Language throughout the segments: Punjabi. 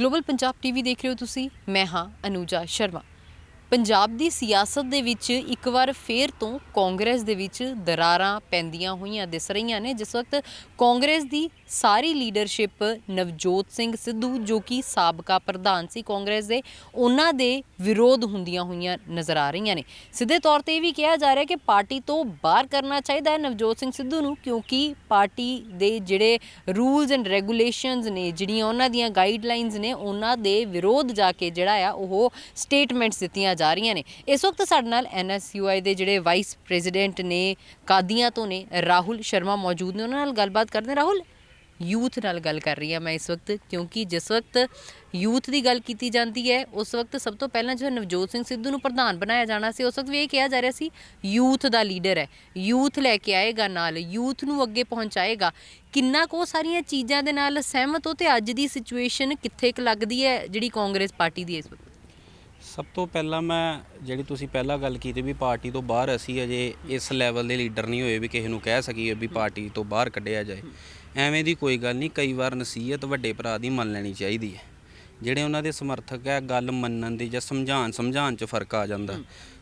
ਗਲੋਬਲ ਪੰਜਾਬ ਟੀਵੀ ਦੇਖ ਰਹੇ ਹੋ ਤੁਸੀਂ? ਮੈਂ ਹਾਂ ਅਨੂਜਾ ਸ਼ਰਮਾ। ਪੰਜਾਬ ਦੀ ਸਿਆਸਤ ਦੇ ਵਿੱਚ ਇੱਕ ਵਾਰ ਫੇਰ ਤੋਂ ਕਾਂਗਰਸ ਦੇ ਵਿੱਚ ਦਰਾਰਾਂ ਪੈਂਦੀਆਂ ਹੋਈਆਂ ਦਿਸ ਰਹੀਆਂ ਨੇ। ਜਿਸ ਵਕਤ ਕਾਂਗਰਸ ਦੀ ਸਾਰੀ ਲੀਡਰਸ਼ਿਪ ਨਵਜੋਤ ਸਿੰਘ ਸਿੱਧੂ, ਜੋ ਕਿ ਸਾਬਕਾ ਪ੍ਰਧਾਨ ਸੀ ਕਾਂਗਰਸ ਦੇ, ਉਹਨਾਂ ਦੇ ਵਿਰੋਧ ਹੁੰਦੀਆਂ ਹੋਈਆਂ ਨਜ਼ਰ ਆ ਰਹੀਆਂ ਨੇ। ਸਿੱਧੇ ਤੌਰ ਤੇ ਇਹ ਵੀ ਕਿਹਾ ਜਾ ਰਿਹਾ ਕਿ ਪਾਰਟੀ ਤੋਂ ਬਾਹਰ ਕਰਨਾ ਚਾਹੀਦਾ ਹੈ ਨਵਜੋਤ ਸਿੰਘ ਸਿੱਧੂ ਨੂੰ, ਕਿਉਂਕਿ ਪਾਰਟੀ ਦੇ ਜਿਹੜੇ ਰੂਲਸ ਐਂਡ ਰੈਗੂਲੇਸ਼ਨਸ ਨੇ, ਜਿਹੜੀਆਂ ਉਹਨਾਂ ਦੀਆਂ ਗਾਈਡਲਾਈਨਸ ਨੇ, ਉਹਨਾਂ ਦੇ ਵਿਰੋਧ ਜਾ ਕੇ ਜਿਹੜਾ ਆ, ਉਹ ਸਟੇਟਮੈਂਟਸ ਦਿੱਤੀਆਂ ਜਾ ਰਹੀਆਂ ਨੇ। ਇਸ ਵਕਤ ਸਾਡੇ ਨਾਲ ਐਨਐਸਯੂਆਈ ਦੇ ਜਿਹੜੇ ਵਾਈਸ ਪ੍ਰੈਜ਼ੀਡੈਂਟ ਨੇ, ਕਾਦੀਆਂ ਤੋਂ ਨੇ, ਰਾਹੁਲ ਸ਼ਰਮਾ ਮੌਜੂਦ ਨੇ। ਉਹਨਾਂ ਨਾਲ ਗੱਲਬਾਤ ਕਰਦੇ ਰਾਹੁਲ, ਯੂਥ ਨਾਲ ਗੱਲ ਕਰ ਰਹੀ ਹਾਂ ਮੈਂ ਇਸ ਵਕਤ, ਕਿਉਂਕਿ ਜਿਸ ਵਕਤ ਯੂਥ ਦੀ ਗੱਲ ਕੀਤੀ ਜਾਂਦੀ ਹੈ, ਉਸ ਵਕਤ ਸਭ ਤੋਂ ਪਹਿਲਾਂ ਜਦੋਂ ਨਵਜੋਤ ਸਿੰਘ ਸਿੱਧੂ ਨੂੰ ਪ੍ਰਧਾਨ ਬਣਾਇਆ ਜਾਣਾ ਸੀ, ਉਸ ਵਕਤ ਵੀ ਇਹ ਕਿਹਾ ਜਾ ਰਿਹਾ ਸੀ, ਯੂਥ ਦਾ ਲੀਡਰ ਹੈ। ਯੂਥ ਲੈ ਕੇ ਆਏਗਾ ਨਾਲ, ਯੂਥ ਨੂੰ ਅੱਗੇ ਪਹੁੰਚਾਏਗਾ। ਕਿੰਨਾ ਕੋ ਸਾਰੀਆਂ ਚੀਜ਼ਾਂ ਦੇ ਨਾਲ ਸਹਿਮਤ ਹੋ ਤੇ ਅੱਜ ਦੀ ਸਿਚੁਏਸ਼ਨ ਕਿੱਥੇ ਕੁ ਲੱਗਦੀ ਹੈ, ਜਿਹੜੀ ਕਾਂਗਰਸ ਪਾਰਟੀ ਦੀ ਇਸ ਵਕਤ? ਸਭ ਤੋਂ ਪਹਿਲਾਂ ਮੈਂ ਜਿਹੜੀ ਤੁਸੀਂ ਪਹਿਲਾਂ ਗੱਲ ਕੀਤੀ ਵੀ ਪਾਰਟੀ ਤੋਂ ਬਾਹਰ ਅਸੀਂ ਅਜੇ ਇਸ ਲੈਵਲ ਦੇ ਲੀਡਰ ਨਹੀਂ ਹੋਏ ਵੀ ਕਿਸੇ ਨੂੰ ਕਹਿ ਸਕੀਏ ਵੀ ਪਾਰਟੀ ਤੋਂ ਬਾਹਰ ਕੱਢਿਆ ਜਾਏ। ਐਵੇਂ ਦੀ ਕੋਈ ਗੱਲ ਨਹੀਂ, ਕਈ ਵਾਰ ਨਸੀਹਤ ਵੱਡੇ ਭਰਾ ਦੀ ਮੰਨ ਲੈਣੀ ਚਾਹੀਦੀ ਹੈ। ਜਿਹੜੇ ਉਹਨਾਂ ਦੇ ਸਮਰਥਕ ਹੈ, ਗੱਲ ਮੰਨਣ ਦੀ ਜਾਂ ਸਮਝਾਉਣ ਸਮਝਾਉਣ 'ਚ ਫ਼ਰਕ ਆ ਜਾਂਦਾ।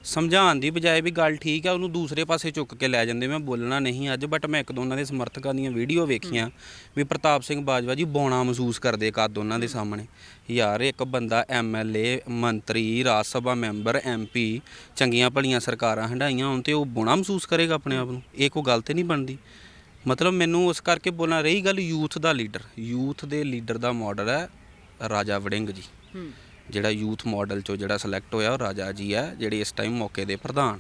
ਸਮਝਾਉਣ ਦੀ ਬਜਾਏ ਵੀ ਗੱਲ ਠੀਕ ਹੈ, ਉਹਨੂੰ ਦੂਸਰੇ ਪਾਸੇ ਚੁੱਕ ਕੇ ਲੈ ਜਾਂਦੇ। ਮੈਂ ਬੋਲਣਾ ਨਹੀਂ ਅੱਜ ਬਟ ਮੈਂ ਇੱਕ ਦੋ ਉਹਨਾਂ ਦੇ ਸਮਰਥਕਾਂ ਦੀਆਂ ਵੀਡੀਓ ਵੇਖੀਆਂ, ਵੀ ਪ੍ਰਤਾਪ ਸਿੰਘ ਬਾਜਵਾ ਜੀ ਬੋਣਾ ਮਹਿਸੂਸ ਕਰਦੇ ਕੱਦ ਉਹਨਾਂ ਦੇ ਸਾਹਮਣੇ। ਯਾਰ, ਇੱਕ ਬੰਦਾ ਐਮਐਲਏ ਮੰਤਰੀ, ਰਾਜ ਸਭਾ ਮੈਂਬਰ ਐਮਪੀ ਚੰਗੀਆਂ ਭਲੀਆਂ ਸਰਕਾਰਾਂ ਹੰਡਾਈਆਂ ਹੋਣ ਤੇ ਉਹ ਬੋਣਾ ਮਹਿਸੂਸ ਕਰੇਗਾ ਆਪਣੇ ਆਪ ਨੂੰ। ਇਹ ਕੋਈ ਗੱਲ ਤੇ ਨਹੀਂ ਬਣਦੀ। ਮਤਲਬ ਮੈਨੂੰ ਉਸ ਕਰਕੇ ਬੋਲਣਾ, ਰਹੀ ਗੱਲ ਯੂਥ ਦਾ ਲੀਡਰ। ਯੂਥ ਦੇ ਲੀਡਰ ਦਾ ਮਾਡਲ ਹੈ ਰਾਜਾ ਵੜਿੰਗ ਜੀ। ਜਿਹੜਾ ਯੂਥ ਮਾਡਲ ਚੋਂ ਜਿਹੜਾ ਸਿਲੈਕਟ ਹੋਇਆ ਉਹ ਰਾਜਾ ਜੀ ਹੈ ਜਿਹੜੇ ਇਸ ਟਾਈਮ ਮੌਕੇ ਦੇ ਪ੍ਰਧਾਨ।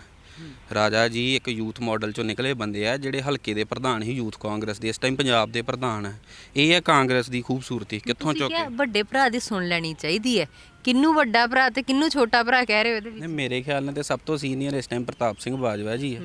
ਰਾਜਾ ਜੀ ਇੱਕ ਯੂਥ ਮਾਡਲ ਚੋਂ ਨਿਕਲੇ ਬੰਦੇ ਆ ਜਿਹੜੇ ਹਲਕੇ ਦੇ ਪ੍ਰਧਾਨ ਹੀ ਯੂਥ ਕਾਂਗਰਸ ਦੇ ਇਸ ਟਾਈਮ ਪੰਜਾਬ ਦੇ ਪ੍ਰਧਾਨ ਹੈ ਇਹ ਹੈ ਕਾਂਗਰਸ ਦੀ ਖੂਬਸੂਰਤੀ ਕਿੱਥੋਂ ਚੁੱਕ ਵੱਡੇ ਭਰਾ ਦੀ ਸੁਣ ਲੈਣੀ ਚਾਹੀਦੀ ਹੈ। ਕਿੰਨੂੰ ਵੱਡਾ ਭਰਾ ਤੇ ਕਿੰਨੂੰ ਛੋਟਾ ਭਰਾ ਕਹਿ ਰਹੇ ਹੋ ਇਹਦੇ ਵਿੱਚ? ਮੇਰੇ ਖਿਆਲ ਨਾਲ ਤੇ ਸਭ ਤੋਂ ਸੀਨੀਅਰ ਇਸ ਟਾਈਮ ਪ੍ਰਤਾਪ ਸਿੰਘ ਬਾਜਵਾ ਜੀ ਹੈ।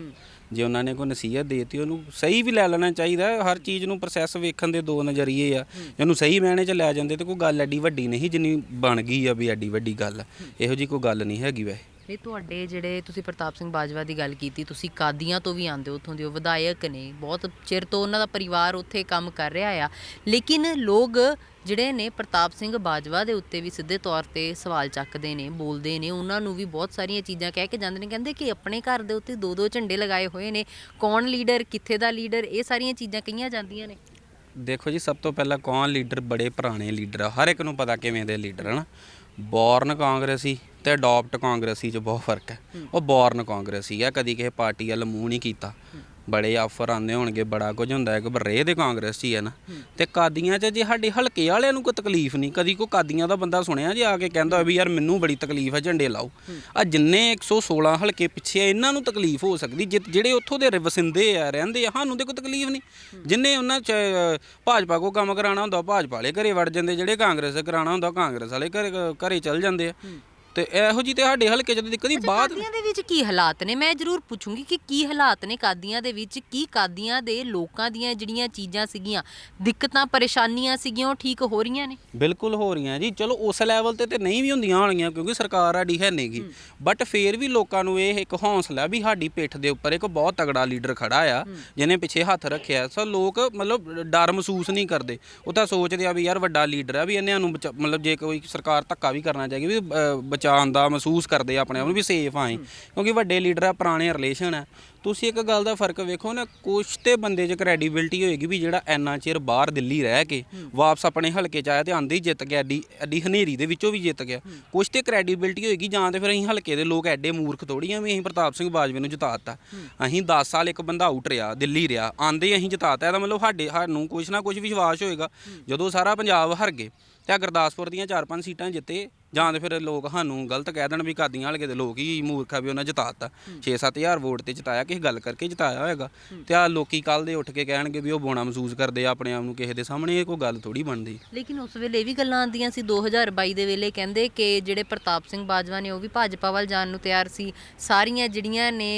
ਜੇ ਉਹਨਾਂ ਨੇ ਕੋਈ ਨਸੀਹਤ ਦੇਤੀ, ਉਹਨੂੰ ਸਹੀ ਵੀ ਲੈ ਲੈਣਾ ਚਾਹੀਦਾ ਹੈ। ਹਰ ਚੀਜ਼ ਨੂੰ ਪ੍ਰੋਸੈਸ ਵੇਖਣ ਦੇ ਦੋ ਨਜ਼ਰੀਏ ਆ ਜੇ ਉਹਨੂੰ ਸਹੀ ਮਹਿਣੇ ਚ ਲੈ ਜਾਂਦੇ ਤੇ ਕੋਈ ਗੱਲ ਐਡੀ ਵੱਡੀ ਨਹੀਂ ਜਿੰਨੀ ਬਣ ਗਈ ਆ ਵੀ ਐਡੀ ਵੱਡੀ ਗੱਲ ਆ। ਇਹੋ ਜੀ ਕੋਈ ਗੱਲ ਨਹੀਂ ਹੈਗੀ ਵੈਸੇ ਨਹੀਂ ਤੁਹਾਡੇ ਜਿਹੜੇ ਤੁਸੀਂ ਪ੍ਰਤਾਪ ਸਿੰਘ ਬਾਜਵਾ ਦੀ ਗੱਲ ਕੀਤੀ, ਤੁਸੀਂ ਕਾਦੀਆਂ ਤੋਂ ਵੀ ਆਂਦੇ ਹੋ, ਉੱਥੋਂ ਦੇ ਉਹ ਵਿਧਾਇਕ ਨੇ, ਬਹੁਤ ਚਿਰ ਤੋਂ ਉਹਨਾਂ ਦਾ ਪਰਿਵਾਰ ਉੱਥੇ ਕੰਮ ਕਰ ਰਿਹਾ ਆ। ਲੇਕਿਨ ਲੋਕ ਜਿਹੜੇ ਨੇ ਪ੍ਰਤਾਪ ਸਿੰਘ ਬਾਜਵਾ ਦੇ ਉੱਤੇ ਵੀ ਸਿੱਧੇ ਤੌਰ ਤੇ ਸਵਾਲ ਚੱਕਦੇ ਨੇ, ਬੋਲਦੇ ਨੇ, ਉਹਨਾਂ ਨੂੰ ਵੀ ਬਹੁਤ ਸਾਰੀਆਂ ਚੀਜ਼ਾਂ ਕਹਿ ਕੇ ਜਾਂਦੇ ਨੇ, ਕਹਿੰਦੇ ਕਿ ਆਪਣੇ ਘਰ ਦੇ ਉੱਤੇ ਦੋ ਦੋ ਝੰਡੇ ਲਗਾਏ ਹੋਏ ਨੇ, ਕੌਣ ਲੀਡਰ, ਕਿੱਥੇ ਦਾ ਲੀਡਰ, ਇਹ ਸਾਰੀਆਂ ਚੀਜ਼ਾਂ ਕਹੀਆਂ ਜਾਂਦੀਆਂ ਨੇ। ਦੇਖੋ ਜੀ, ਸਭ ਤੋਂ ਪਹਿਲਾਂ ਕੌਣ ਲੀਡਰ ਬੜੇ ਪੁਰਾਣੇ ਲੀਡਰ ਆ, ਹਰ ਇੱਕ ਨੂੰ ਪਤਾ ਕਿਵੇਂ ਦੇ ਲੀਡਰ ਹਨ ਬੌਰਨ ਕਾਂਗਰਸੀ ਤੇ ਅਡਾਪਟ ਕਾਂਗਰਸੀ 'ਚ ਬਹੁਤ ਫ਼ਰਕ ਹੈ। ਉਹ ਬੌਰਨ ਕਾਂਗਰਸੀ ਆ, ਕਦੀ ਕਿਸੇ ਪਾਰਟੀ ਵੱਲ ਮੂੰਹ ਨਹੀਂ ਕੀਤਾ। ਬੜੇ ਆਫਰ ਆਉਂਦੇ ਹੋਣਗੇ, ਬੜਾ ਕੁਝ ਹੁੰਦਾ ਹੈ ਕਿ ਬਰੇ ਦੇ ਕਾਂਗਰਸ 'ਚ ਹੀ ਹੈ ਨਾ। ਤੇ ਕਾਦੀਆਂ 'ਚ ਜੇ ਸਾਡੇ ਹਲਕੇ ਵਾਲਿਆਂ ਨੂੰ ਕੋਈ ਤਕਲੀਫ ਨਹੀਂ, ਕਦੀ ਕੋਈ ਕਾਦੀਆਂ ਦਾ ਬੰਦਾ ਸੁਣਿਆ ਜੇ ਆ ਕੇ ਕਹਿੰਦਾ ਵੀ ਯਾਰ ਮੈਨੂੰ ਬੜੀ ਤਕਲੀਫ ਹੈ ਝੰਡੇ ਲਾਓ। ਆ ਜਿੰਨੇ 116 ਹਲਕੇ ਪਿੱਛੇ ਆ, ਇਹਨਾਂ ਨੂੰ ਤਕਲੀਫ ਹੋ ਸਕਦੀ ਜਿਹੜੇ ਉੱਥੋਂ ਦੇ ਵਸਿੰਦੇ ਆ, ਰਹਿੰਦੇ ਆ, ਸਾਨੂੰ ਤੇ ਕੋਈ ਤਕਲੀਫ ਨਹੀਂ। ਜਿੰਨੇ ਉਹਨਾਂ 'ਚ, ਭਾਜਪਾ ਕੋ ਕੰਮ ਕਰਾਉਣਾ ਹੁੰਦਾ ਭਾਜਪਾ ਵਾਲੇ ਘਰੇ ਵੜ ਜਾਂਦੇ, ਜਿਹੜੇ ਕਾਂਗਰਸ ਦੇ ਕਰਾਉਣਾ ਹੁੰਦਾ ਕਾਂਗਰਸ ਵਾਲੇ ਘਰੇ ਘਰੇ ਚੱਲ ਜਾਂਦੇ ਆ। ਤੇ ਇਹੋ ਜੀ ਤੇ ਸਾਡੇ ਹਲਕੇ 'ਚ ਕਦੀ ਬਾਅਦ ਕਾਦੀਆਂ ਦੇ ਵਿੱਚ ਕੀ ਹਾਲਾਤ ਨੇ? ਮੈਂ ਜ਼ਰੂਰ ਪੁੱਛੂੰਗੀ ਕਿ ਕੀ ਹਾਲਾਤ ਨੇ ਕਾਦੀਆਂ ਦੇ ਵਿੱਚ? ਕੀ ਕਾਦੀਆਂ ਦੇ ਲੋਕਾਂ ਦੀਆਂ ਜਿਹੜੀਆਂ ਚੀਜ਼ਾਂ ਸੀਗੀਆਂ? ਦਿੱਕਤਾਂ ਪਰੇਸ਼ਾਨੀਆਂ ਸੀਗੀਆਂ ਉਹ ਠੀਕ ਹੋ ਰਹੀਆਂ ਨੇ? ਬਿਲਕੁਲ ਹੋ ਰਹੀਆਂ ਜੀ। ਚਲੋ ਉਸ ਲੈਵਲ ਤੇ ਤੇ ਨਹੀਂ ਵੀ ਹੁੰਦੀਆਂ ਹੋਣਗੀਆਂ ਕਿਉਂਕਿ ਸਰਕਾਰ ਸਾਡੀ ਹੈ ਨਹੀਂਗੀ ਬਟ ਫੇਰ ਵੀ ਲੋਕਾਂ ਨੂੰ ਇਹ ਇੱਕ ਹੌਸਲਾ ਵੀ ਸਾਡੀ ਪਿੱਠ ਦੇ ਉੱਪਰ ਇੱਕ ਬਹੁਤ ਤਗੜਾ ਲੀਡਰ ਖੜਾ ਆ ਜਿਹਨੇ ਪਿੱਛੇ ਹੱਥ ਰੱਖਿਆ। ਸੋ ਲੋਕ ਮਤਲਬ ਡਰ ਮਹਿਸੂਸ ਨਹੀਂ ਕਰਦੇ। ਉਹ ਤਾਂ ਸੋਚਦੇ ਆ ਵੀ ਯਾਰ ਵੱਡਾ ਲੀਡਰ ਆ ਵੀ ਇਹਨਾਂ ਨੂੰ ਬਚਾ- ਮਤਲਬ ਜੇ ਕੋਈ ਸਰਕਾਰ ਧੱਕਾ ਵੀ ਕਰਨਾ ਚਾਹੀਏ ਵੀ ਅ, ਬਚਾਉਣ ਦਾ ਮਹਿਸੂਸ ਕਰਦੇ ਆ ਆਪਣੇ ਆਪ ਨੂੰ ਵੀ ਸੇਫ ਆਏ ਕਿਉਂਕਿ ਵੱਡੇ ਲੀਡਰ ਆ ਪੁਰਾਣੇ ਰਿਲੇਸ਼ਨ ਆ। ਤੁਸੀਂ ਇੱਕ ਗੱਲ ਦਾ ਫ਼ਰਕ ਵੇਖੋ ਨਾ ਕੁਛ ਤੇ ਬੰਦੇ 'ਚ ਕ੍ਰੈਡੀਬਿਲਟੀ ਹੋਏਗੀ ਵੀ ਜਿਹੜਾ ਇੰਨਾ ਚਿਰ ਬਾਹਰ ਦਿੱਲੀ ਰਹਿ ਕੇ ਵਾਪਸ ਆਪਣੇ ਹਲਕੇ 'ਚ ਆਇਆ ਤੇ ਆਂਦੇ ਹੀ ਜਿੱਤ ਗਿਆ ਐਡੀ ਐਡੀ ਹਨੇਰੀ ਦੇ ਵਿੱਚੋਂ ਵੀ ਜਿੱਤ ਗਿਆ। ਕੁਛ ਤੇ ਕ੍ਰੈਡੀਬਿਲਟੀ ਹੋਏਗੀ ਜਾਂ ਤੇ ਫਿਰ ਅਸੀਂ ਹਲਕੇ ਦੇ ਲੋਕ ਐਡੇ ਮੂਰਖ ਥੋੜੀਆਂ ਵੀ ਅਸੀਂ ਪ੍ਰਤਾਪ ਸਿੰਘ ਬਾਜਵੇ ਨੂੰ ਜਿਤਾਤਾ। ਅਸੀਂ 10 ਸਾਲ ਇੱਕ ਬੰਦਾ ਆਊਟ ਰਿਹਾ ਦਿੱਲੀ ਰਿਹਾ। ਆਂਦੇ ਅਸੀਂ ਜਿਤਾਤਾ ਇਹਦਾ ਮਤਲਬ ਸਾਡੇ ਸਾਨੂੰ ਕੁਛ ਨਾ ਕੁਛ ਵਿਸ਼ਵਾਸ ਹੋਏਗਾ। ਜਦੋਂ ਸਾਰਾ ਪੰਜਾਬ ਹਾਰ ਗਏ ਤੇ ਗੁਰਦਾਸਪੁਰ ਦੀਆਂ 4-5 ਸੀਟਾਂ ਜਿੱਤੇ ਜਾਂ ਤੇ ਫਿਰ ਲੋਕ ਸਾਨੂੰ ਗਲਤ ਕਹਿ ਦੇਣ ਵੀ ਕਾਦੀਆਂ ਹਲਕੇ ਦੇ ਲੋਕ ਹੀ ਮੂਰਖ ਆ ਵੀ ਉਹਨਾਂ ਜਿਤਾਤਾ। 6-7000 ਵੋਟ ਤੇ ਜਿਤਾਇਆ ਕਿਸੇ ਗੱਲ ਕਰਕੇ ਜਿਤਾਇਆ ਹੋਏਗਾ। ਤੇ ਆ ਲੋਕੀ ਕੱਲ ਦੇ ਉੱਠ ਕੇ ਕਹਿਣਗੇ ਵੀ ਉਹ ਬੋਣਾ ਮਹਿਸੂਸ ਕਰਦੇ ਆ ਆਪਣੇ ਆਪ ਨੂੰ ਕਿਸੇ ਦੇ ਸਾਹਮਣੇ ਇਹ ਕੋਈ ਗੱਲ ਥੋੜੀ ਬਣਦੀ। ਲੇਕਿਨ ਉਸ ਵੇਲੇ ਇਹ ਵੀ ਗੱਲਾਂ ਆਉਂਦੀਆਂ ਸੀ 2022 ਦੇ ਵੇਲੇ ਕਹਿੰਦੇ ਕਿ ਜਿਹੜੇ ਪ੍ਰਤਾਪ ਸਿੰਘ ਬਾਜਵਾ ਨੇ ਉਹ ਵੀ ਭਾਜਪਾ ਵੱਲ ਜਾਣ ਨੂੰ ਤਿਆਰ ਸੀ। ਸਾਰੀਆਂ ਜਿਹੜੀਆਂ ਨੇ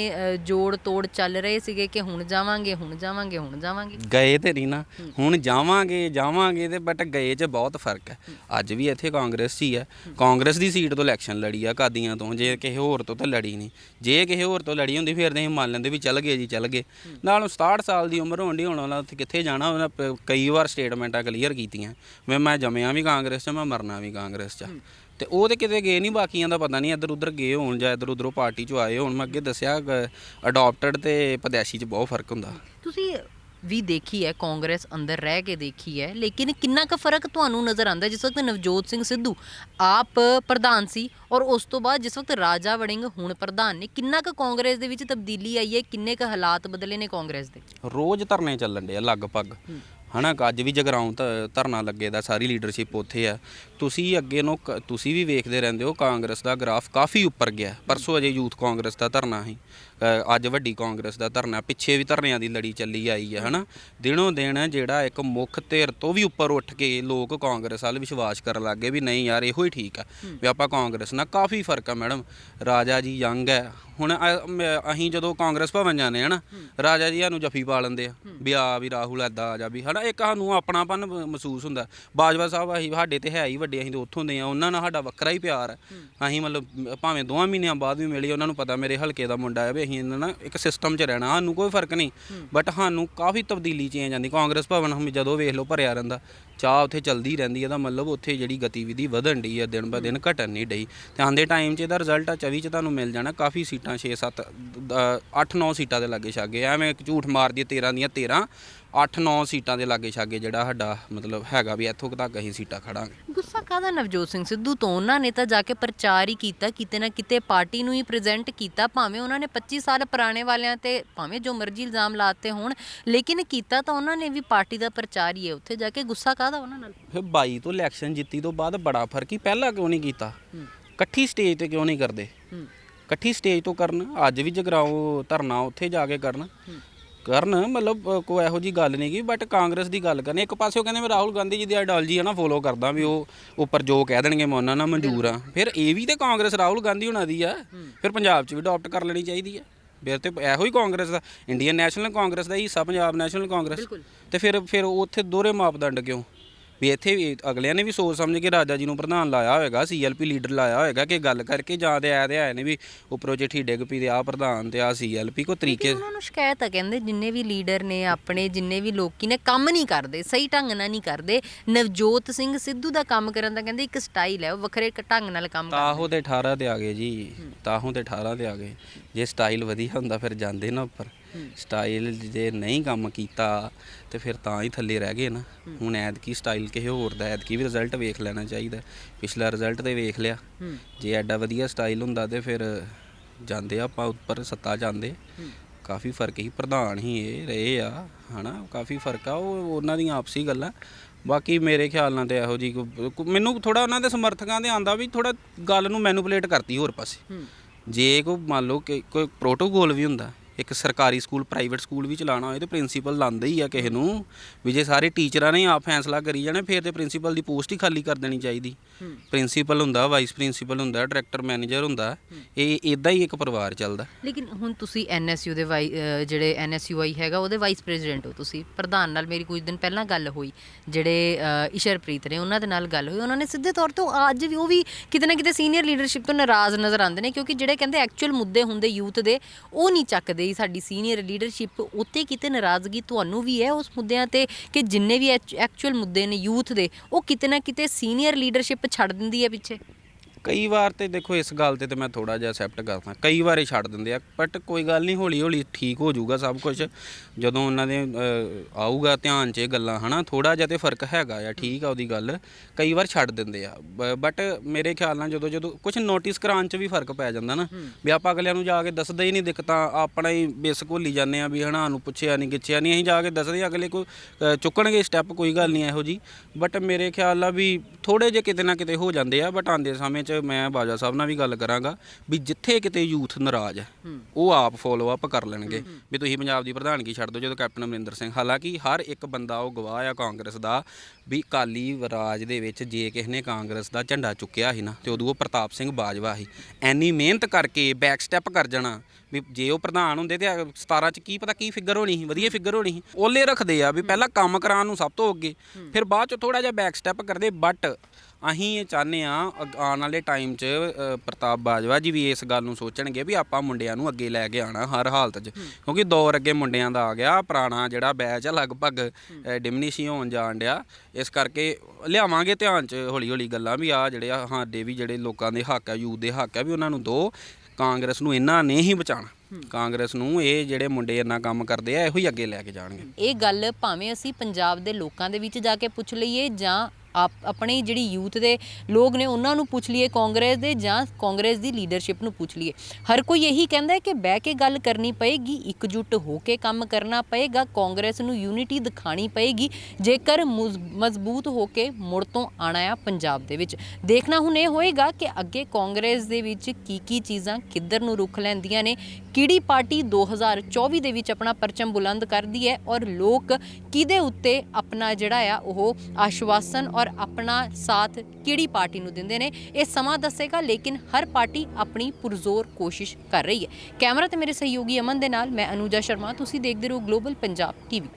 ਜੋੜ ਤੋੜ ਚੱਲ ਰਹੇ ਸੀਗੇ ਕਿ ਹੁਣ ਜਾਵਾਂਗੇ ਹੁਣ ਜਾਵਾਂਗੇ ਹੁਣ ਜਾਵਾਂਗੇ। ਗਏ ਤੇ ਨਹੀਂ ਨਾ। ਹੁਣ ਜਾਵਾਂਗੇ ਜਾਵਾਂਗੇ ਤੇ ਬਟ ਗਏ 'ਚ ਬਹੁਤ ਫ਼ਰਕ ਹੈ। ਅੱਜ ਵੀ ਇੱਥੇ ਕਾਂਗਰਸ ਹੀ ਹੈ। ਕਾਂਗਰਸ ਦੀ ਸੀਟ ਤੋਂ ਇਲੈਕਸ਼ਨ ਲੜੀ ਆ ਕਾਦੀਆਂ ਤੋਂ, ਜੇ ਕਿਸੇ ਹੋਰ ਤੋਂ ਤਾਂ ਲੜੀ ਨਹੀਂ। ਜੇ ਕਿਸੇ ਹੋਰ ਤੋਂ ਲੜੀ ਹੁੰਦੀ, ਫਿਰ ਤਾਂ ਅਸੀਂ ਮੰਨ ਲੈਂਦੇ ਵੀ ਚੱਲ ਗਏ ਜੀ, ਚੱਲ ਗਏ। ਨਾਲ 67 ਸਾਲ ਦੀ ਉਮਰ ਹੋਣ ਦੀ ਹੁਣ ਉਹਨਾਂ ਉੱਥੇ ਕਿੱਥੇ ਜਾਣਾ, ਉਹਨਾਂ ਪ- ਕਈ ਵਾਰ ਸਟੇਟਮੈਂਟਾਂ ਕਲੀਅਰ ਕੀਤੀਆਂ। ਮੈਂ ਮੈਂ ਜੰਮਿਆ ਵੀ ਕਾਂਗਰਸ 'ਚ, ਮੈਂ ਮਰਨਾ ਵੀ ਕਾਂਗਰਸ 'ਚ। ਤੇ ਉਹ ਤੇ ਕਿਤੇ ਗਏ ਨਹੀਂ, ਬਾਕੀਆਂ ਦਾ ਪਤਾ ਨਹੀਂ ਇੱਧਰ ਉੱਧਰ ਗਏ ਹੋਣ ਜਾਂ ਇੱਧਰ ਉੱਧਰੋਂ ਪਾਰਟੀ 'ਚੋਂ ਆਏ ਹੋਣ। ਮੈਂ ਅੱਗੇ ਦੱਸਿਆ ਅਡਾਪਟਡ ਤੇ ਪਦੈਸ਼ੀ 'ਚ ਬਹੁਤ ਫ਼ਰਕ ਹੁੰਦਾ। ਤੁਸੀਂ ਵੀ ਦੇਖੀ ਹੈ ਕਾਂਗਰਸ ਅੰਦਰ ਰਹਿ ਕੇ ਦੇਖੀ ਹੈ ਲੇਕਿਨ ਕਿੰਨਾ ਕੁ ਫ਼ਰਕ ਤੁਹਾਨੂੰ ਨਜ਼ਰ ਆਉਂਦਾ? ਜਿਸ ਵਕਤ ਨਵਜੋਤ ਸਿੰਘ ਸਿੱਧੂ ਆਪ ਪ੍ਰਧਾਨ ਸੀ ਔਰ ਉਸ ਤੋਂ ਬਾਅਦ ਜਿਸ ਵਕਤ ਰਾਜਾ ਵੜਿੰਗ ਹੁਣ ਪ੍ਰਧਾਨ ਨੇ ਕਿੰਨਾ ਕੁ ਕਾਂਗਰਸ ਦੇ ਵਿੱਚ ਤਬਦੀਲੀ ਆਈ ਹੈ? ਕਿੰਨੇ ਕੁ ਹਾਲਾਤ ਬਦਲੇ ਨੇ ਕਾਂਗਰਸ ਦੇ? ਰੋਜ਼ ਧਰਨੇ ਚੱਲਣ ਡੇ ਆ ਲਗਭਗ। ਹਨਾ ਅੱਜ ਵੀ ਜਗਰਾਉਂ ਧਰਨਾ ਲੱਗੇ ਦਾ ਸਾਰੀ ਲੀਡਰਸ਼ਿਪ ਉੱਥੇ ਆ। ਤੁਸੀਂ ਅੱਗੇ ਨੂੰ ਤੁਸੀਂ ਵੀ ਵੇਖਦੇ ਰਹਿੰਦੇ ਹੋ ਕਾਂਗਰਸ ਦਾ ਗ੍ਰਾਫ ਕਾਫੀ ਉੱਪਰ ਗਿਆ। ਪਰਸੋਂ ਅਜੇ ਯੂਥ ਕਾਂਗਰਸ ਦਾ ਧਰਨਾ ਸੀ। ਅੱਜ ਵੱਡੀ ਕਾਂਗਰਸ ਦਾ ਧਰਨਾ ਪਿੱਛੇ ਵੀ ਧਰਨਿਆਂ ਦੀ ਲੜੀ ਚੱਲੀ ਆਈ ਹੈ ਹਨਾ? ਦਿਨੋਂ ਦਿਨ ਜਿਹੜਾ ਇੱਕ ਮੁੱਖ ਧਿਰ ਤੋਂ ਵੀ ਉੱਪਰ ਉੱਠ ਕੇ ਲੋਕ ਕਾਂਗਰਸ ਵੱਲ ਵਿਸ਼ਵਾਸ ਕਰਨ ਲੱਗੇ ਵੀ ਨਹੀਂ ਯਾਰ ਇਹੋ ਹੀ ਠੀਕ ਆ ਵੀ ਆਪਾਂ ਕਾਂਗਰਸ ਨਾਲ ਕਾਫੀ ਫ਼ਰਕ ਆ ਮੈਡਮ। ਰਾਜਾ ਜੀ ਯੰਗ ਹੈ ਹੁਣ ਅਸੀਂ ਜਦੋਂ ਕਾਂਗਰਸ ਭਵਨ ਜਾਂਦੇ ਆ ਨਾ ਰਾਜਾ ਜੀ ਸਾਨੂੰ ਜੱਫੀ ਪਾ ਲੈਂਦੇ ਆ ਵੀ ਆ ਵੀ ਰਾਹੁਲ ਐਦਾਂ ਆ ਜਾ ਵੀ ਹਨਾ? ਇੱਕ ਸਾਨੂੰ ਆਪਣਾਪਨ ਮਹਿਸੂਸ ਹੁੰਦਾ। ਬਾਜਵਾ ਸਾਹਿਬ ਅਸੀਂ ਸਾਡੇ ਤੇ ਹੈ ਹੀ ਵੱਡੇ ਅਸੀਂ ਤੇ ਉੱਥੋਂ ਦੇ ਆ ਉਹਨਾਂ ਨਾਲ ਸਾਡਾ ਵੱਖਰਾ ਹੀ ਪਿਆਰ ਹੈ। ਅਸੀਂ ਮਤਲਬ ਭਾਵੇਂ ਦੋਵਾਂ ਮਹੀਨਿਆਂ ਬਾਅਦ ਵੀ ਮਿਲੀ ਉਹਨਾਂ ਨੂੰ ਪਤਾ ਮੇਰੇ ਹਲਕੇ ਦਾ ਮੁੰਡਾ ਹੈ ਵੀ ਅਸੀਂ ਇਹਨਾਂ ਨਾਲ ਇੱਕ ਸਿਸਟਮ 'ਚ ਰਹਿਣਾ, ਸਾਨੂੰ ਕੋਈ ਫ਼ਰਕ ਨਹੀਂ। ਬਟ ਸਾਨੂੰ ਕਾਫੀ ਤਬਦੀਲੀ ਚੇਂਜ ਆਂਦੀ ਕਾਂਗਰਸ ਭਵਨ ਹਮ ਜਦੋਂ ਵੇਖ ਲਓ ਭਰਿਆ ਰਹਿੰਦਾ, ਚਾਹ ਉੱਥੇ ਚੱਲਦੀ ਰਹਿੰਦੀ ਹੈ ਤਾਂ ਮਤਲਬ ਉੱਥੇ ਜਿਹੜੀ ਗਤੀਵਿਧੀ ਵਧਣ ਡਈ ਹੈ, ਦਿਨ ਬਾ ਦਿਨ ਘਟਣ ਨਹੀਂ ਡਈ। ਤੇ ਆਂਦੇ ਟਾਈਮ 'ਚ ਇਹਦਾ ਰਿਜ਼ਲਟ ਆ 24 'ਚ ਤੁਹਾਨੂੰ ਮਿਲ ਜਾਣਾ, ਕਾਫੀ ਸੀਟਾਂ 6 7 8 9 ਸੀਟਾਂ ਦੇ ਲਾਗੇ ਛਾਗੇ ਐਵੇਂ ਇੱਕ ਝੂਠ ਮਾਰਦੀ 13 ਦੀਆਂ 13 8 9 ਸੀਟਾਂ ਦੇ ਲਾਗੇ ਛਾਗੇ ਜਿਹੜਾ ਸਾਡਾ ਮਤਲਬ ਹੈਗਾ ਵੀ ਇੱਥੋਂ ਕੁ ਤੱਕ ਅਸੀਂ ਸੀਟਾਂ ਖੜਾਂਗੇ। ਗੁੱਸਾ ਕਾਹਦਾ ਨਵਜੋਤ ਸਿੰਘ ਸਿੱਧੂ ਤੋਂ? ਉਹਨਾਂ ਨੇ ਤਾਂ ਜਾ ਕੇ ਪ੍ਰਚਾਰ ਹੀ ਕੀਤਾ ਕਿਤੇ ਨਾ ਕਿਤੇ ਪਾਰਟੀ ਨੂੰ ਹੀ ਪ੍ਰੈਜ਼ੈਂਟ ਕੀਤਾ। ਭਾਵੇਂ ਉਹਨਾਂ ਨੇ 25 ਸਾਲ ਪੁਰਾਣੇ ਵਾਲਿਆਂ ਤੇ ਭਾਵੇਂ ਜੋ ਮਰਜ਼ੀ ਇਲਜ਼ਾਮ ਲਾਤੇ ਹੋਣ ਲੇਕਿਨ ਕੀਤਾ ਤਾਂ ਉਹਨਾਂ ਨੇ ਵੀ ਪਾਰਟੀ ਦਾ ਪ੍ਰਚਾਰ ਹੀ ਹੈ ਉੱਥੇ ਜਾ ਕੇ। ਗੁੱਸਾ ਕਾਹਦਾ ਉਹਨਾਂ ਨਾਲ? ਫਿਰ 22 ਤੋਂ ਇਲੈਕਸ਼ਨ ਜਿੱਤੀ ਤੋਂ ਬਾਅਦ ਬੜਾ ਫ਼ਰਕ ਹੀ ਪਹਿਲਾਂ ਕਿਉਂ ਨਹੀਂ ਕੀਤਾ? ਇਕੱਠੀ ਸਟੇਜ ਤੇ ਕਿਉਂ ਨਹੀਂ ਕਰਦੇ? ਇਕੱਠੀ ਸਟੇਜ ਤੋਂ ਕਰਨ ਅੱਜ ਵੀ ਜਗਰਾਓ ਧਰਨਾ ਉੱਥੇ ਜਾ ਕੇ ਕਰਨ। ਕਰਨ ਮਤਲਬ ਅ, ਕੋਈ ਇਹੋ ਜੀ ਗੱਲ ਨਹੀਂ ਗੀ ਬਟ ਕਾਂਗਰਸ ਦੀ ਗੱਲ ਕਰਨੀ। ਇੱਕ ਪਾਸੇ ਉਹ ਕਹਿੰਦੇ ਮੈਂ ਰਾਹੁਲ ਗਾਂਧੀ ਜੀ ਦੀ ਆਈਡੀਓਲੋਜੀ ਹੈ ਨਾ ਫੋਲੋ ਕਰਦਾ ਵੀ ਉਹ ਉੱਪਰ ਜੋ ਕਹਿ ਦੇਣਗੇ ਮੈਂ ਉਹਨਾਂ ਨਾਲ ਮਨਜ਼ੂਰ ਆ। ਫਿਰ ਇਹ ਵੀ ਤੇ ਕਾਂਗਰਸ ਰਾਹੁਲ ਗਾਂਧੀ ਹੁਣਾਂ ਦੀ ਆ ਫਿਰ ਪੰਜਾਬ 'ਚ ਵੀ ਅਡਾਪਟ ਕਰ ਲੈਣੀ ਚਾਹੀਦੀ ਆ। ਫਿਰ ਤੇ ਇਹੋ ਹੀ ਕਾਂਗਰਸ ਦਾ ਇੰਡੀਅਨ ਨੈਸ਼ਨਲ ਕਾਂਗਰਸ ਦਾ ਹੀ ਹਿੱਸਾ ਪੰਜਾਬ ਨੈਸ਼ਨਲ ਕਾਂਗਰਸ। ਤੇ ਫਿਰ ਫਿਰ ਉੱਥੇ ਦੋਹਰੇ ਮਾਪਦੰਡ ਕਿਉਂ? ਵੀ ਇੱਥੇ ਵੀ ਅਗਲਿਆਂ ਨੇ ਵੀ ਸੋਚ ਸਮਝ ਕੇ ਰਾਜਾ ਜੀ ਨੂੰ ਪ੍ਰਧਾਨ ਲਾਇਆ ਹੋਵੇਗਾ ਸੀਐਲਪੀ ਲੀਡਰ ਲਾਇਆ ਹੋਵੇਗਾ ਕਿ ਗੱਲ ਕਰਕੇ ਜਾਂ ਤੇ ਆਏ ਤੇ ਆਏ ਨੇ ਵੀ ਉੱਪਰੋਂ ਚਿੱਠੀ ਡਿੱਗ ਪਈ ਤੇ ਆ ਪ੍ਰਧਾਨ ਤੇ ਆ ਸੀਐਲਪੀ ਕੋ ਤਰੀਕੇ ਉਹਨਾਂ ਨੂੰ ਸ਼ਿਕਾਇਤ ਆ ਕਹਿੰਦੇ ਜਿੰਨੇ ਵੀ ਲੀਡਰ ਨੇ ਆਪਣੇ ਜਿੰਨੇ ਵੀ ਲੋਕੀ ਨੇ ਕੰਮ ਨਹੀਂ ਕਰਦੇ ਸਹੀ ਢੰਗ ਨਾਲ ਨਹੀਂ ਕਰਦੇ। ਨਵਜੋਤ ਸਿੰਘ ਸਿੱਧੂ ਦਾ ਕੰਮ ਕਰਨ ਦਾ ਕਹਿੰਦੇ ਇੱਕ ਸਟਾਈਲ ਹੈ ਉਹ ਵੱਖਰੇ ਢੰਗ ਨਾਲ ਕੰਮ ਕਰਦਾ। ਤਾਹੋ ਤੇ 18 ਤੇ ਆ ਗਏ ਜੀ ਤਾਹੋ ਤੇ 18 ਤੇ ਆ ਗਏ। ਜੇ ਸਟਾਈਲ ਵਧੀਆ ਹੁੰਦਾ ਫਿਰ ਜਾਂਦੇ ਨਾ ਉੱਪਰ। ਸਟਾਈਲ ਜੇ ਨਹੀਂ ਕੰਮ ਕੀਤਾ ਤੇ ਫਿਰ ਤਾਂ ਹੀ ਥੱਲੇ ਰਹਿ ਗਏ ਨਾ। ਹੁਣ ਐਤਕੀ ਸਟਾਈਲ ਕਿਸੇ ਹੋਰ ਦਾ ਐਤਕੀ ਵੀ ਰਿਜ਼ਲਟ ਵੇਖ ਲੈਣਾ ਚਾਹੀਦਾ। ਪਿਛਲਾ ਰਿਜ਼ਲਟ ਤੇ ਵੇਖ ਲਿਆ। ਜੇ ਐਡਾ ਵਧੀਆ ਸਟਾਈਲ ਹੁੰਦਾ ਤੇ ਫਿਰ ਜਾਂਦੇ ਆਪਾਂ ਉੱਪਰ ਸੱਤਾ ਜਾਂਦੇ। ਕਾਫੀ ਫ਼ਰਕ ਹੀ ਪ੍ਰਧਾਨ ਹੀ ਇਹ ਰਹੇ ਆ ਹਨਾ? ਕਾਫੀ ਫ਼ਰਕ ਆ ਉਹ ਉਹਨਾਂ ਦੀਆਂ ਆਪਸੀ ਗੱਲਾਂ। ਬਾਕੀ ਮੇਰੇ ਖਿਆਲ ਨਾਲ ਤੇ ਇਹੋ ਜੀ ਮੈਨੂੰ ਥੋੜਾ ਉਹਨਾਂ ਦੇ ਸਮਰਥਕਾਂ ਦੇ ਆਂਦਾ ਵੀ ਥੋੜਾ ਗੱਲ ਨੂੰ ਮੈਨੂਪੂਲੇਟ ਕਰਤੀ ਹੋਰ ਪਾਸੇ। ਜੇ ਕੋਈ ਮੰਨ ਲਓ ਕਿ ਕੋਈ ਪ੍ਰੋਟੋਕੋਲ ਵੀ ਹੁੰਦਾ ਇੱਕ ਸਰਕਾਰੀ ਸਕੂਲ ਪ੍ਰਾਈਵੇਟ ਸਕੂਲ ਵੀ ਚਲਾਉਣਾ ਹੋਏ ਤੇ ਪ੍ਰਿੰਸੀਪਲ ਲਾਂਦਾ ਹੀ ਆ ਕਿਸੇ ਨੂੰ ਵੀ ਜੇ ਸਾਰੇ ਟੀਚਰਾਂ ਨੇ ਆਪ ਫੈਸਲਾ ਕਰੀ ਜਾਣਾ ਫਿਰ ਤੇ ਪ੍ਰਿੰਸੀਪਲ ਦੀ ਪੋਸਟ ਹੀ ਖਾਲੀ ਕਰ ਦੇਣੀ ਚਾਹੀਦੀ। ਪ੍ਰਿੰਸੀਪਲ ਹੁੰਦਾ ਵਾਈਸ ਪ੍ਰਿੰਸੀਪਲ ਹੁੰਦਾ ਡਾਇਰੈਕਟਰ ਮੈਨੇਜਰ ਹੁੰਦਾ ਇਹ ਇਦਾਂ ਹੀ ਇੱਕ ਪਰਿਵਾਰ ਚੱਲਦਾ। ਲੇਕਿਨ ਹੁਣ ਤੁਸੀਂ ਐਨਐਸਯੂ ਦੇ ਜਿਹੜੇ ਐਨਐਸਯੂਆਈ ਹੈਗਾ ਉਹਦੇ ਵਾਈਸ ਪ੍ਰੈਜ਼ੀਡੈਂਟ ਹੋ ਤੁਸੀਂ। ਪ੍ਰਧਾਨ ਨਾਲ ਮੇਰੀ ਕੁਝ ਦਿਨ ਪਹਿਲਾਂ ਗੱਲ ਹੋਈ। ਜਿਹੜੇ ਅਹ, ਈਸ਼ਰਪ੍ਰੀਤ ਨੇ ਉਹਨਾਂ ਦੇ ਨਾਲ ਗੱਲ ਹੋਈ। ਉਹਨਾਂ ਨੇ ਸਿੱਧੇ ਤੌਰ ਤੇ ਅੱਜ ਵੀ ਉਹ ਵੀ ਕਿਤੇ ਨਾ ਕਿਤੇ ਸੀਨੀਅਰ ਲੀਡਰਸ਼ਿਪ ਤੋਂ ਨਾਰਾਜ਼ ਨਜ਼ਰ ਆਉਂਦੇ ਨੇ ਕਿਉਂਕਿ ਜਿਹੜੇ ਕਹਿੰਦੇ ਐਕਚੁਅਲ ਮੁੱਦੇ ਹੁੰਦੇ ਯੂਥ ਦੇ ਉਹ ਨਹੀਂ ਚੱਕਦੇ। ਸਾਡੀ ਸੀਨੀਅਰ ਲੀਡਰਸ਼ਿਪ ਉੱਤੇ ਕਿਤੇ ਨਾਰਾਜ਼ਗੀ ਤੁਹਾਨੂੰ ਵੀ ਹੈ ਉਸ ਮੁੱਦਿਆਂ ਤੇ ਕਿ ਜਿੰਨੇ ਵੀ ਐਕਚੁਅਲ ਮੁੱਦੇ ਨੇ ਯੂਥ ਦੇ, ਉਹ ਕਿਤੇ ਨਾ ਕਿਤੇ ਸੀਨੀਅਰ ਲੀਡਰਸ਼ਿਪ ਛੱਡ ਦਿੰਦੀ ਹੈ ਪਿੱਛੇ? ਕਈ ਵਾਰ ਤੇ ਦੇਖੋ ਇਸ ਗੱਲ ਤੇ ਤੇ ਮੈਂ ਥੋੜਾ ਜਿਹਾ ਅਸੈਪਟ ਕਰਦਾ। ਕਈ ਵਾਰ ਇਹ ਛੱਡ ਦਿੰਦੇ ਆ ਬਟ ਕੋਈ ਗੱਲ ਨਹੀਂ ਹੌਲੀ ਹੌਲੀ ਠੀਕ ਹੋ ਜਾਊਗਾ ਸਭ ਕੁਝ ਜਦੋਂ ਉਹਨਾਂ ਦੇ ਅਹ, ਆਊਗਾ ਧਿਆਨ 'ਚ ਇਹ ਗੱਲਾਂ ਹਨਾ ਥੋੜਾ ਜਿਹਾ ਤੇ ਫ਼ਰਕ ਹੈਗਾ ਆ ਠੀਕ ਆ ਉਹਦੀ ਗੱਲ। ਕਈ ਵਾਰ ਛੱਡ ਦਿੰਦੇ ਆ। ਬਟ ਮੇਰੇ ਖਿਆਲ ਨਾਲ ਜਦੋਂ ਜਦੋਂ ਕੁਝ ਨੋਟਿਸ ਕਰਾਉਣ 'ਚ ਵੀ ਫ਼ਰਕ ਪੈ ਜਾਂਦਾ ਨਾ ਵੀ ਆਪਾਂ ਅਗਲਿਆਂ ਨੂੰ ਜਾ ਕੇ ਦੱਸਦੇ ਹੀ ਨਹੀਂ ਦਿੱਕਤਾਂ ਆਪਣਾ ਹੀ ਬੇਸ ਘੋਲੀ ਜਾਂਦੇ ਆ ਵੀ ਹਨਾ ਨੂੰ ਪੁੱਛਿਆ ਨਹੀਂ ਗਿੱਛਿਆ ਨਹੀਂ ਅਸੀਂ ਜਾ ਕੇ ਦੱਸਦੇ ਅਗਲੇ ਕੋਈ ਚੁੱਕਣਗੇ ਸਟੈਪ ਕੋਈ ਗੱਲ ਨਹੀਂ ਇਹੋ ਜੀ ਬਟ ਮੇਰੇ ਖਿਆਲ ਆ ਵੀ ਥੋੜੇ ਜਿਹੇ ਕਿਤੇ ਨਾ ਕਿਤੇ ਹੋ ਜਾਂਦੇ ਆ ਬਟ ਆਉਂਦੇ ਸਮੇਂ 'ਚ ਮੈਂ ਬਾਜਾ ਸਾਹਿਬ ਨਾਲ ਵੀ ਗੱਲ ਕਰਾਂਗਾ ਵੀ ਜਿੱਥੇ ਕਿਤੇ ਯੂਥ ਨਾਰਾਜ਼ ਹੈ ਉਹ ਆਪ ਫੋਲੋ ਅਪ ਕਰ ਲੈਣਗੇ। ਵੀ ਤੁਸੀਂ ਪੰਜਾਬ ਦੀ ਪ੍ਰਧਾਨਗੀ ਛੱਡ ਦਿਓ ਜਦੋਂ ਕੈਪਟਨ ਅਮਰਿੰਦਰ ਸਿੰਘ ਹਾਲਾਂਕਿ ਹਰ ਇੱਕ ਬੰਦਾ ਉਹ ਗਵਾਹ ਆ ਕਾਂਗਰਸ ਦਾ ਵੀ ਕਾਲੀ ਰਾਜ ਦੇ ਵਿੱਚ ਜੇ ਕਿਸੇ ਨੇ ਕਾਂਗਰਸ ਦਾ ਝੰਡਾ ਚੁੱਕਿਆ ਸੀ ਨਾ ਤੇ ਉਦੋਂ ਉਹ ਪ੍ਰਤਾਪ ਸਿੰਘ ਬਾਜਵਾ ਸੀ। ਐਨੀ ਮਿਹਨਤ ਕਰਕੇ ਬੈਕ ਸਟੈਪ ਕਰ ਜਾਣਾ ਵੀ ਜੇ ਉਹ ਪ੍ਰਧਾਨ ਹੁੰਦੇ ਤੇ 17 ਚ ਕੀ ਪਤਾ ਕੀ ਫਿਗਰ ਹੋਣੀ ਸੀ ਵਧੀਆ ਫਿਗਰ ਹੋਣੀ ਸੀ। ਓਲੇ ਰੱਖਦੇ ਆ ਵੀ ਪਹਿਲਾਂ ਕੰਮ ਕਰਾਉਣ ਨੂੰ ਸਭ ਤੋਂ ਅੱਗੇ ਫਿਰ ਬਾਅਦ ਚ ਥੋੜਾ ਜਿਹਾ ਬੈਕ ਸਟੈਪ ਕਰਦੇ ਬਟ ਅਸੀਂ ਇਹ ਚਾਹੁੰਦੇ ਆ ਆਉਣ ਵਾਲੇ ਟਾਈਮ 'ਚ ਅ, ਪ੍ਰਤਾਪ ਬਾਜਵਾ ਜੀ ਵੀ ਇਸ ਗੱਲ ਨੂੰ ਸੋਚਣਗੇ ਵੀ ਆਪਾਂ ਮੁੰਡਿਆਂ ਨੂੰ ਅੱਗੇ ਲੈ ਕੇ ਆਣਾ ਹਰ ਹਾਲਤ 'ਚ। ਕਿਉਂਕਿ ਦੌਰ ਅੱਗੇ ਮੁੰਡਿਆਂ ਦਾ ਆ ਗਿਆ ਪੁਰਾਣਾ ਜਿਹੜਾ ਬੈਚ ਆ ਲਗਭਗ ਡਿਮਨੀਸ਼ ਹੀ ਹੋਣ ਜਾਣ ਡਿਆ। ਇਸ ਕਰਕੇ ਲਿਆਵਾਂਗੇ ਧਿਆਨ 'ਚ ਹੌਲੀ ਹੌਲੀ ਗੱਲਾਂ ਵੀ ਆ ਜਿਹੜੇ ਆ ਸਾਡੇ ਵੀ ਜਿਹੜੇ ਲੋਕਾਂ ਦੇ ਹੱਕ ਆ ਯੂਥ ਦੇ ਹੱਕ ਆ ਵੀ ਉਹਨਾਂ ਨੂੰ ਦੋ ਕਾਂਗਰਸ ਨੂੰ ਇਹਨਾਂ ਨੇ ਹੀ ਬਚਾਉਣਾ। ਕਾਂਗਰਸ ਨੂੰ ਇਹ ਜਿਹੜੇ ਮੁੰਡੇ ਇੰਨਾ ਕੰਮ ਕਰਦੇ ਆ ਇਹੋ ਹੀ ਅੱਗੇ ਲੈ ਕੇ ਜਾਣਗੇ। ਇਹ ਗੱਲ ਭਾਵੇਂ ਅਸੀਂ ਪੰਜਾਬ ਦੇ ਲੋਕਾਂ ਦੇ ਵਿੱਚ ਜਾ ਕੇ ਪੁੱਛ ਲਈਏ ਜਾਂ ਆਪ ਆਪਣੀ ਜਿਹੜੀ ਯੂਥ ਦੇ ਲੋਕ ਨੇ ਉਹਨਾਂ ਨੂੰ ਪੁੱਛ ਲਈਏ, ਕਾਂਗਰਸ ਦੇ ਜਾਂ ਕਾਂਗਰਸ ਦੀ ਲੀਡਰਸ਼ਿਪ ਨੂੰ ਪੁੱਛ ਲਈਏ। ਹਰ ਕੋਈ ਇਹੀ ਕਹਿੰਦਾ ਹੈ ਕਿ ਬਹਿ ਕੇ ਗੱਲ ਕਰਨੀ ਪਏਗੀ, ਇਕਜੁੱਟ ਹੋ ਕੇ ਕੰਮ ਕਰਨਾ ਪਏਗਾ, ਕਾਂਗਰਸ ਨੂੰ ਯੂਨਿਟੀ ਦਿਖਾਣੀ ਪਏਗੀ। ਜੇਕਰ ਮੁਜ਼- ਮਜ਼ਬੂਤ ਹੋ ਕੇ ਮੁੜ ਤੋਂ ਆਣਾ ਆ ਪੰਜਾਬ ਦੇ ਵਿੱਚ। ਦੇਖਣਾ ਹੁਣ ਇਹ ਹੋਏਗਾ ਕਿ ਅੱਗੇ ਕਾਂਗਰਸ ਦੇ ਵਿੱਚ ਕੀ ਕੀ ਚੀਜ਼ਾਂ ਕਿੱਧਰ ਨੂੰ ਰੁਖ ਲੈਂਦੀਆਂ ਨੇ ਕਿਹੜੀ ਪਾਰਟੀ 2024 ਦੇ ਵਿੱਚ ਆਪਣਾ ਪਰਚਮ ਬੁਲੰਦ ਕਰਦੀ ਹੈ ਔਰ ਲੋਕ ਕਿਹਦੇ ਉੱਤੇ ਆਪਣਾ ਜਿਹੜਾ ਆ ਉਹ ਆਸ਼ਵਾਸਨ ਔਰ ਆਪਣਾ ਸਾਥ ਕਿਹੜੀ ਪਾਰਟੀ ਨੂੰ ਦਿੰਦੇ ਨੇ? ਇਹ ਸਮਾਂ ਦੱਸੇਗਾ, ਲੇਕਿਨ ਹਰ ਪਾਰਟੀ ਆਪਣੀ ਪੁਰਜ਼ੋਰ ਕੋਸ਼ਿਸ਼ ਕਰ ਰਹੀ ਹੈ। ਕੈਮਰਾ ਤੇ ਮੇਰੇ ਸਹਿਯੋਗੀ ਅਮਨ ਦੇ ਨਾਲ, ਮੈਂ ਅਨੂਜਾ ਸ਼ਰਮਾ, ਤੁਸੀਂ ਦੇਖਦੇ ਰਹੋ ਗਲੋਬਲ ਪੰਜਾਬ ਟੀਵੀ